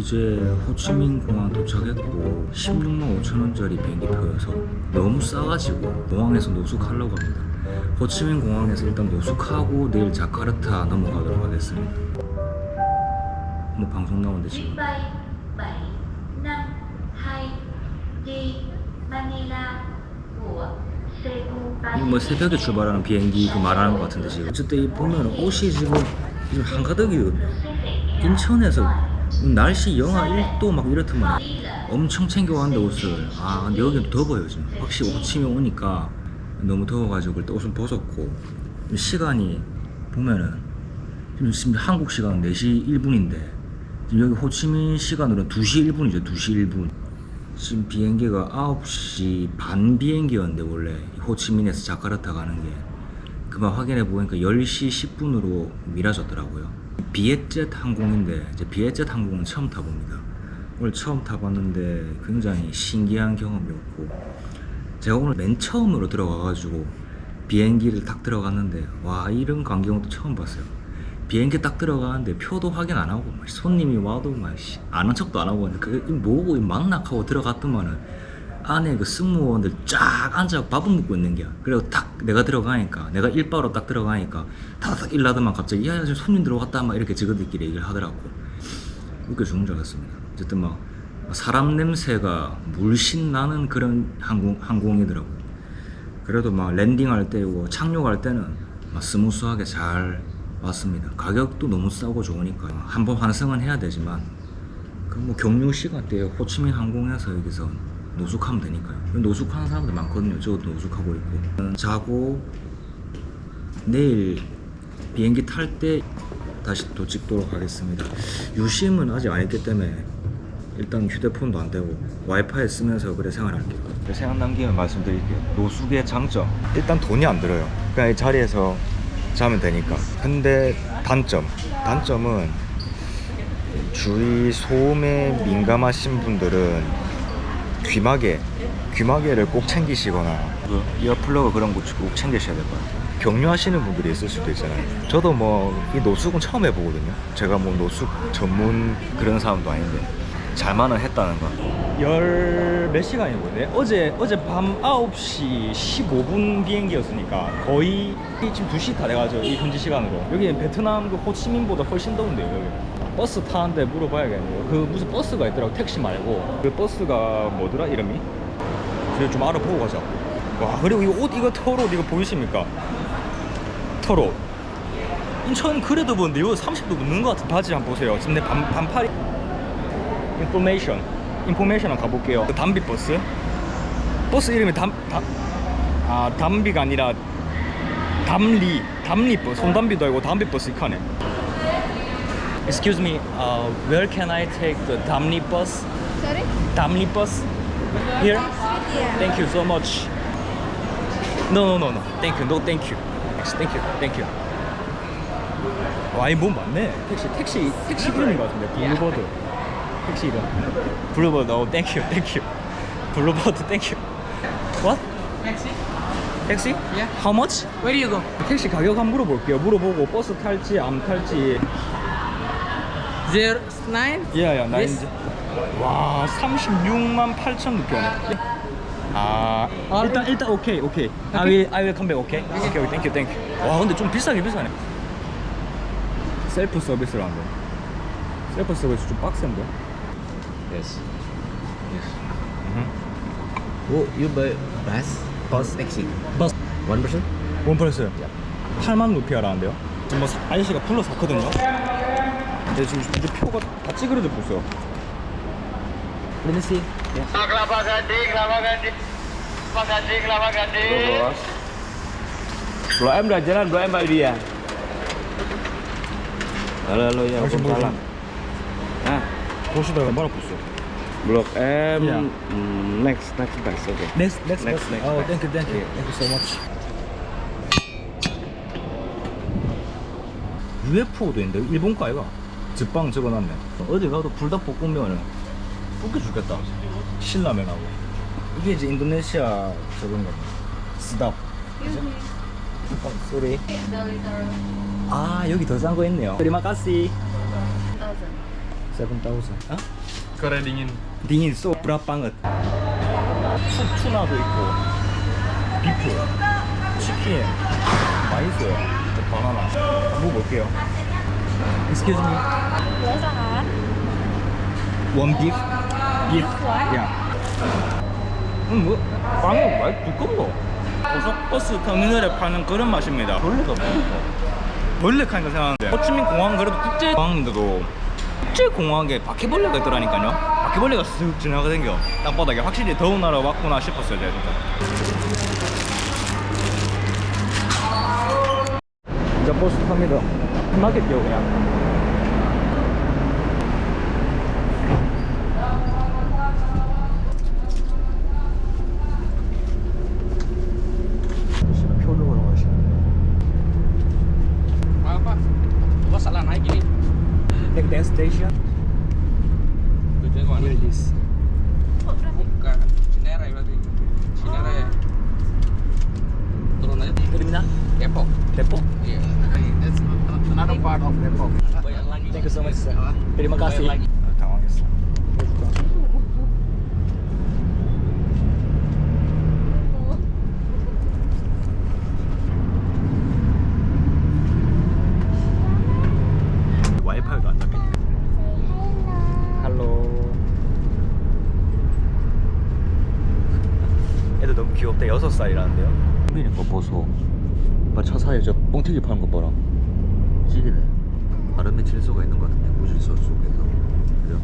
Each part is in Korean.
이제 호치민 공항 도착했고 16만 5천 원짜리 비행기 표여서 너무 싸가지고 공항에서 노숙하려고 합니다. 호치민 공항에서 일단 노숙하고 내일 자카르타 넘어가도록 하겠습니다. 뭐 방송 나오는데 지금? Chuyến bay 752 đi Manila của Cebu 뭐 새벽에 출발하는 비행기 그 말하는 것 같은데 지금. 어쨌든 이 보면 옷이 지금 지금 한가득이 인천에서 날씨 영하 1도 막 이렇더만. 엄청 챙겨왔는데 옷을. 아 근데 여기는 더워요 지금. 확실히 호치민 오니까 너무 더워가지고 일단 옷은 벗었고. 시간이 보면은 지금, 한국 시간 4시 1분인데 지금 여기 호치민 시간으로는 2시 1분이죠 2시 1분. 지금 비행기가 9시 반 비행기였는데 원래 호치민에서 자카르타 가는 게. 그만 확인해 보니까 10시 10분으로 미뤄졌더라고요. 비엣젯 항공인데 이제 비엣젯 항공은 처음 타봅니다. 오늘 처음 타봤는데 굉장히 신기한 경험이었고 제가 오늘 맨 처음으로 들어가가지고 비행기를 딱 들어갔는데 와 이런 광경도 처음 봤어요. 비행기 딱 들어가는데 표도 확인 안 하고 막 손님이 와도 막 씨, 아는 척도 안 하고 그 뭐고 막락하고 들어갔더만은 안에 그 승무원들 쫙 앉아 밥을 먹고 있는 게야. 그리고 딱 내가 들어가니까 내가 일바로 딱 들어가니까 다닥 일나더만 갑자기 야 야 지금 손님 들어왔다 막 이렇게 저거들끼리 얘기를 하더라고. 웃겨 죽는 줄 알았습니다. 어쨌든 막 사람 냄새가 물씬 나는 그런 항공 항공이더라고. 그래도 막 랜딩할 때고 착륙할 때는 막 스무스하게 잘 왔습니다. 가격도 너무 싸고 좋으니까 한번 환승은 해야 되지만 그 뭐 경유 시간대에 호치민 항공에서 여기서 노숙하면 되니까요. 노숙하는 사람들 많거든요. 저도 노숙하고 있고 자고 내일 비행기 탈 때 다시 또 찍도록 하겠습니다. 유심은 아직 안 했기 때문에 일단 휴대폰도 안 되고 와이파이 쓰면서 그래 생활할게요. 생각난 김에 말씀드릴게요. 노숙의 장점 일단 돈이 안 들어요. 그냥 이 자리에서 자면 되니까. 근데 단점 단점은 주위 소음에 민감하신 분들은 귀마개 귀마개를 꼭 챙기시거나 그 이어플러그 그런 거 꼭 챙기셔야 될 것 같아요. 경유하시는 분들이 있을 수도 있잖아요. 저도 뭐 이 노숙은 처음 해보거든요. 제가 뭐 노숙 전문 그런 사람도 아닌데 잘만은 했다는 거. 열몇 시간이거든요. 어제 어제 밤 9시 15분 비행기였으니까 거의 지금 2시 다 돼가지고 이 현지 시간으로. 여기는 베트남 그 호치민보다 훨씬 더운데요. 여기. 버스 타는데 물어봐야겠네요. 그 무슨 버스가 있더라고 택시 말고. 그 버스가 뭐더라 이름이? 저희 좀 알아보고 가자. 와 그리고 이거 옷 이거 털옷 이거 보이십니까? 털옷. 인천 그래도 뭔데 이거 30도 넘는 것 같은 바지 한번 보세요. 지금 내 반, 반팔이 인포메이션 인포메이션 한번 가볼게요 그 담비 버스 버스 이름이 담, 담, 아 담비가 아니라 담리 담리 버스 손담비도 아니고 담비 버스 이카네 Excuse me, uh, where can I take the Damli bus? Sorry? Damli bus? Here? Yeah. Thank you so much. No, no, no, no. Thank you. No, thank you. Thank you. Thank you. 와, 이뭐 맞네. 택시, 택시, 택시 이름인 것 같은데. 블루버드. 택시 이름. 블루버드. Oh, thank you. Thank you. 블루버드. Thank you. What? Taxi? 택시? Yeah. How much? Where do you go? 택시 가격 한번 물어볼게요. 물어보고 버스 탈지 안 탈지. Zero nine? 예야 나 Yes. 이제 와 36만 8천 루피네. 아 일단 일단 오케이 오케이. I will I will come back 오케이. 오케이 땡큐 땡큐. 와 근데 좀 비싸게 비싸네. 셀프 서비스를 한대. 셀프 서비스 좀 빡센데. Yes. Yes. 음. Oh, you buy bus? Bus taxi. 버스 One person? 원 플러스 8만 루피아라는데요. 지금 뭐 사- 아저씨가 불러 샀거든요. 근데 지금 이제 표가 다 찌그러져 보세요. Let me see. Kelapa Gading, Kelapa Gading. Kelapa Gading, Kelapa Gading. Blok M dah jalan, Blok M Pak Dia. Halo, halo ya, Masih Waalaikumsalam. belum. Ah, 보시다가 말아보세요. Blok M, Ya. mm, next, next bus, okay. Next, next, Next, next. Oh, thank you, thank you, Yeah. thank you so much. UFO도 있는데 일본 과이가 집방 적어놨네. 어디 가도 불닭볶음면은 웃겨 죽겠다. 신라면하고. 이게 이제 인도네시아 저건가 봐. 스답. 어, 쏘리. 아 여기 더 싼 거 있네요. 테리마카시. 7,000. 어? Dingin. dingin so berapa banget? 투, 투나도 있고 비프, 치킨 맛있어요. 저 바나나. 한번 먹어볼게요. Excuse me. Yes, hả? One beef. Beef. one? Yeah. 음, 뭐 빵은 말 두껍노? 고속버스 터미널에 파는 그런 맛입니다. 원래가 뭐고? 원래 카니까 생각하는데 호치민 공항 그래도 국제 공항인데도 국제 공항에 바퀴벌레가 있더라니까요. 바퀴벌레가 쓱 지나가댕겨. 땅바닥에 확실히 더운 나라 왔구나 싶었어요, 제가 진짜. 버스 탑니다. 편하게 뛰어 그냥. salah naik ini. Next next station. Kemana? Where is? Bukan. Cinere berarti. Cinere. Turun aja. Terminal. Depok. Depok. Iya. That's another part of Depok. Banyak lagi. Thank you so much, sir. Apa? Terima kasih. Banyak lagi. 아, 당황했어. 와이파이도 안 잡히네. 할로. 애들 너무 꾸미는 거 보소. 봐, 차 사이에 저 뻥튀기 파는 거 봐라. 찌기네. 발음에 질소가 있는 것 같은데 무질서 속에서. 그죠?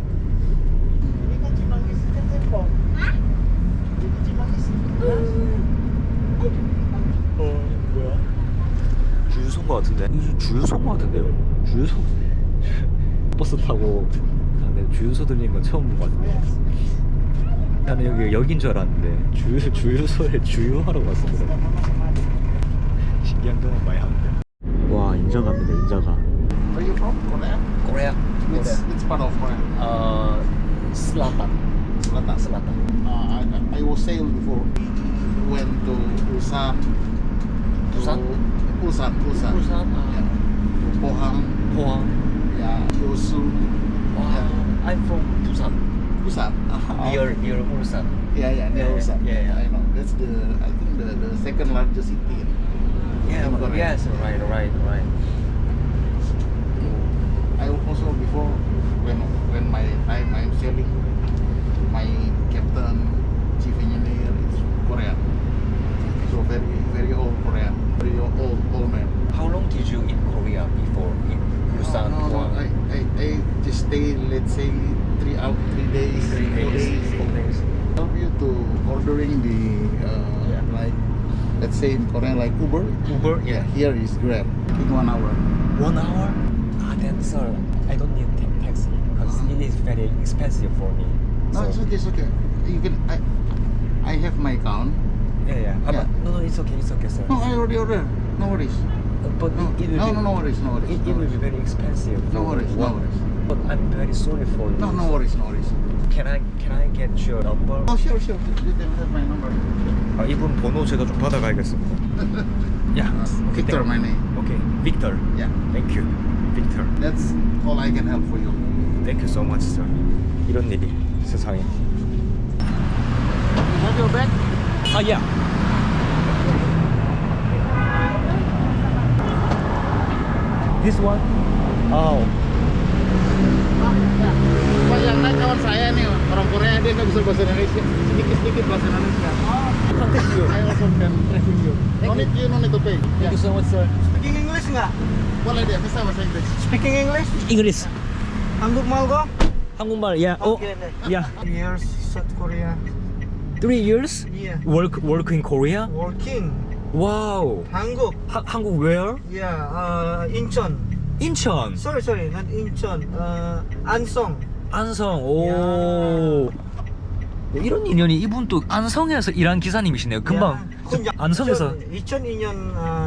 어 뭐야? 주유소인 것 같은데? 이 주유소인 것 같은데요? 주유소? 버스 타고 아, 네, 주유소 들리는 건 처음 본것 같은데 나는 여기 여긴 줄 알았는데 주유, 주유소에 주유하러 왔습니다 신기한 경험 많이 하는데 와 인자가입니다 인자가 Where are you from? Korea? 코리아 Which, which part of Korea? 어... 슬라탄 Selatan. 슬라탄 Uh, I, I was sail before. Went to to- Busan? Ulsan, Ulsan. Ulsan, ah. Yeah. To Pohang. 포항 Yeah. Yosu. Yeah. I'm from 부산 Busan. near near 울산 Yeah, yeah, near Yeah, Ulsan. yeah, yeah. I know. That's the, I think the, the second largest city. in- Yeah, in Korea. yes, right, right, right. I also before when when my time I'm sailing, my captain, chief engineer is Korean. So very very old Korean, very old old man. How long did you in Korea before in No, no, no, I, I, I just stay let's say three out three days, Three four days, four days. Help you to ordering the uh, Yeah. like let's say in Korea like Uber. Uber, yeah. Here is Grab. In one hour. One hour? Ah, then sir, I don't need ta- taxi because it is very expensive for me. No, So- it's okay, it's okay. You can I I have my account. Yeah, yeah. Ah, Yeah. but- no, no, it's okay, it's okay, sir. No, I already ordered. No worries Uh, but No, it, it will no, be, no, no worries, no worries. It, no it will be worries. very expensive. No for worries, no one- worries. But I'm very sorry for you. No, no worries, no worries. Can I can I get your number? Oh, sure, sure. You can have my number. 아, 이분 번호 제가 좀 받아가야겠습니다. 야, Uh, Victor, my name. 오케이, Victor. Yeah, Thank you, Victor. that's all I can help for you. Thank you so much, sir. 이런 일이 세상에. You have your bag? 아, 야. this one? Oh. Pak yang kan naik kawan saya nih orang Korea dia nggak bisa bahasa Indonesia sedikit sedikit bahasa Indonesia. Oh, thank you. I also can review you. No need you no need to pay. Thank yeah. you ya. so much sir. Speaking English nggak? Boleh dia bisa bahasa Inggris. Speaking English? Inggris. Hanguk mal go? Hanguk mal ya. Oh, ya. Years South Korea. Three years? Yeah. Work work in Korea? Working. Wow. 한국. 하, 한국 where? Yeah. Uh, 인천. 인천, Sorry, sorry. Not 인천. Uh, 안성. 안성. 오. 네, 이런 인연이 이분 또 안성에서 일한 기사님이시네요. 금방 저 안성에서 2002년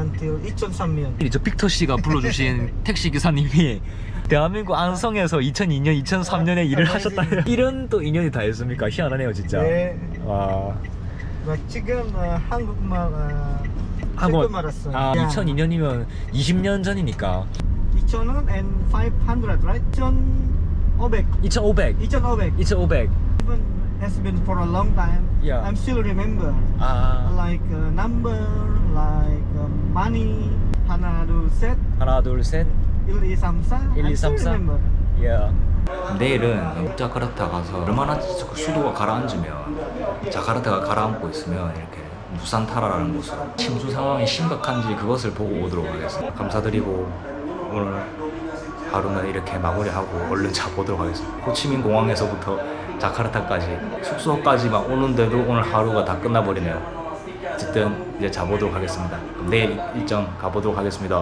until 2003년. 저 빅터 씨가 불러주신 택시 기사님이 대한민국 안성에서 2002년, 2003년에 일을 하셨다. 이런 또 인연이 다 있습니까? 희한하네요, 진짜. 네. 와. 지금 uh, 한국말 uh, 한국 지금 알았어. 아, 2002년이면 20년 전이니까. 2000 and 500, right? 2000 Obek. 2,500. Incheon Obek. 2,500. Even has been for a long time. Yeah. I'm still remember. 아, Like uh, number, like um, money, 하나, 둘, 셋. 1, 2, 3, 4. 1, 2, I still 3, 4. remember. 야. 내일은 자카르타 가서 얼마나 그 수도가 가라앉으면 자카르타가 가라앉고 있으면 이렇게 누산타라라는 곳으로 침수 상황이 심각한지 그것을 보고 오도록 하겠습니다. 감사드리고 오늘 하루는 이렇게 마무리하고 얼른 자보도록 하겠습니다. 호치민 공항에서부터 자카르타까지 숙소까지만 오는데도 오늘 하루가 다 끝나버리네요. 어쨌든 이제 자보도록 하겠습니다. 내일 일정 가보도록 하겠습니다.